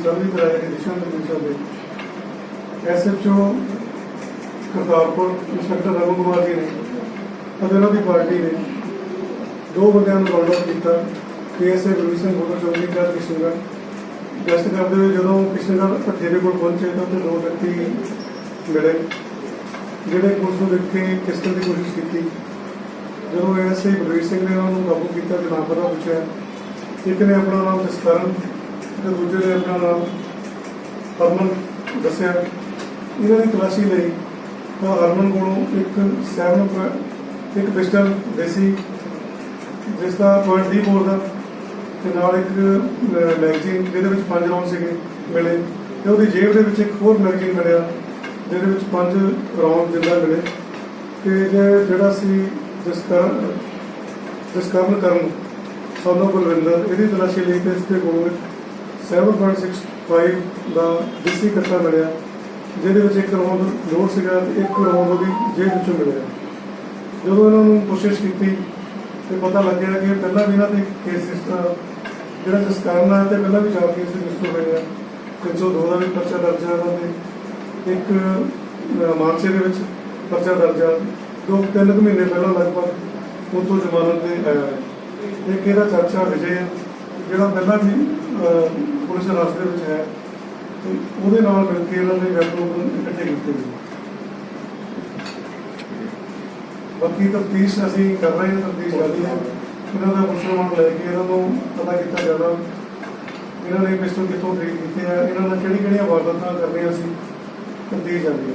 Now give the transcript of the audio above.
ਵੀ ਕਰਾਏ ਨੇ ਦਿਸ਼ਾ ਨਿਰਦੇਸ਼ਾਂ ਦੇ। ਐਸਐਚਓ ਕਰਤਾਰਪੁਰ ਇੰਸਪੈਕਟਰ ਰਮਨ ਕੁਮਾਰ ਜੀ ਨੇ ਅਤੇ ਉਹਨਾਂ ਦੀ ਪਾਰਟੀ ਨੇ ਦੋ ਬੰਦਿਆਂ ਨੂੰ ਰੌਂਡ ਅਪ ਕੀਤਾ ਕੇਐਸਏ ਗੁਰੂ ਸਿੰਘ ਮੋਟਰ ਚੌਂਕੀ ਦਾ ਕਿਸ਼ਨਗੜ੍ਹ। ਗਸ਼ਤ ਕਰਦੇ ਹੋਏ ਜਦੋਂ ਕਿਸ਼ਨਗੜ੍ਹ ਭੱਠੇ ਦੇ ਕੋਲ ਪਹੁੰਚੇ ਤਾਂ ਉੱਥੇ ਦੋ ਵਿਅਕਤੀ ਮਿਲੇ, ਜਿਹੜੇ ਪੁਲਿਸ ਨੂੰ ਦੇਖ ਕੇ ਕਿਸ਼ਤਨ ਦੀ ਕੋਸ਼ਿਸ਼ ਕੀਤੀ। ਜਦੋਂ ਐਸਏ ਬਲਵੀਰ ਸਿੰਘ ਨੇ ਉਹਨਾਂ ਨੂੰ ਕਾਬੂ ਕੀਤਾ ਤੇ ਨਾਮ ਪਤਾ ਪੁੱਛਿਆ। ਇੱਕ ਨੇ ਆਪਣਾ ਨਾਮ ਜਸਕਰਨ ਤੇ ਦੂਜੇ ਨੇ ਆਪਣਾ ਨਾਮ ਹਰਮਨ ਦੱਸਿਆ। ਇਹਨਾਂ ਦੀ ਤਲਾਸ਼ੀ ਲਈ ਤਾਂ ਹਰਮਨ ਕੋਲੋਂ ਇੱਕ ਸੈਵਨ ਇੱਕ ਪਿਸਟਲ ਦੇਸੀ ਜਿਸ ਦਾ ਪੁਆਇੰਟ ਦੀ ਬੋਰ ਦਾ ਤੇ ਨਾਲ ਇੱਕ ਮੈਗਜ਼ੀਨ ਜਿਹਦੇ ਵਿੱਚ ਪੰਜ ਰੌਂਡ ਸੀਗੇ ਮਿਲੇ ਤੇ ਉਹਦੀ ਜੇਬ ਦੇ ਵਿੱਚ ਇੱਕ ਹੋਰ ਮੈਗਜ਼ੀਨ ਮਿਲਿਆ, ਜਿਹਦੇ ਵਿੱਚ ਪੰਜ ਰੌਂਡ ਜਿੰਦਾ ਮਿਲੇ। ਤੇ ਜਿਹੜਾ ਸੀ ਜਿਸ ਕਰਨ ਜਿਸ ਕਾਰਨ ਕਰਨ ਸਾਨੂੰ ਬਲਵਿੰਦਰ, ਇਹਦੀ ਤਲਾਸ਼ੀ ਲਈ ਤੇ ਇਸ ਦੇ ਕੋਲ 7.65 ਦਾ ਦੇਸੀ ਕੱਟਾ ਮਿਲਿਆ, ਜਿਹਦੇ ਵਿੱਚ ਇੱਕ ਰੌਂਦ ਲੋੜ ਸੀਗਾ ਤੇ ਇੱਕ ਰੌਂਦ ਉਹਦੀ ਜੇਬ ਵਿੱਚੋਂ ਮਿਲਿਆ। ਜਦੋਂ ਇਹਨਾਂ ਨੂੰ ਕੋਸ਼ਿਸ਼ ਕੀਤੀ ਤੇ ਪਤਾ ਲੱਗਿਆ ਕਿ ਪਹਿਲਾਂ ਵੀ ਇਹਨਾਂ ਦੇ ਕੇਸ ਜਿਹੜਾ ਜਿਸ ਕਾਰਨ ਆ ਤੇ ਪਹਿਲਾਂ ਵੀ ਚਾਰ ਕੇਸ ਰਜਿਸਟਰ ਹੋਏ ਆ 302 ਦਾ ਵੀ ਪਰਚਾ ਦਰਜ ਆ ਇਹਨਾਂ ਦੇ। ਇੱਕ ਮਾਨਸੇ ਦੇ ਵਿੱਚ ਪਰਚਾ ਦਰਜ ਆ। ਦੋ, ਤਿੰਨ ਕੁ ਮਹੀਨੇ ਪਹਿਲਾਂ ਲਗਭਗ ਉਹ ਜ਼ਮਾਨਤ ਤੇ ਆਇਆ ਹੈ। ਇੱਕ ਇਹਦਾ ਚਾਚਾ ਵਿਜੇ ਜਿਹੜਾ ਪਹਿਲਾਂ ਵੀ ਪੁਲਿਸ ਹਿਰਾਸਤ ਵਿੱਚ ਹੈ, ਤੇ ਉਹਦੇ ਨਾਲ ਮਿਲ ਕੇ ਇਹਨਾਂ ਨੇ ਵੈਪਨ ਇਕੱਠੇ ਕੀਤੇ ਨੇ ਬਾਕੀ ਤਫਤੀਸ਼ ਅਸੀਂ ਕਰ ਰਹੇ ਹਾਂ, ਤਫਤੀਸ਼ ਜਾਰੀ ਹੈ। ਇਹਨਾਂ ਦਾ ਪੁੱਛਣ ਲੈ ਕੇ ਇਹਨਾਂ ਨੂੰ ਪਤਾ ਕੀਤਾ ਜਾਣਾ, ਇਹਨਾਂ ਨੇ ਪਿਸਤੌਲ ਕਿੱਥੋਂ ਖਰੀਦ ਕੀਤੇ ਆ, ਇਹਨਾਂ ਨਾਲ ਕਿਹੜੀ ਕਿਹੜੀਆਂ ਵਾਰਦਾਤਾਂ ਕਰਨੀਆਂ ਸੀ, ਤਫਤੀਸ਼ ਜਾਰੀ ਹੈ।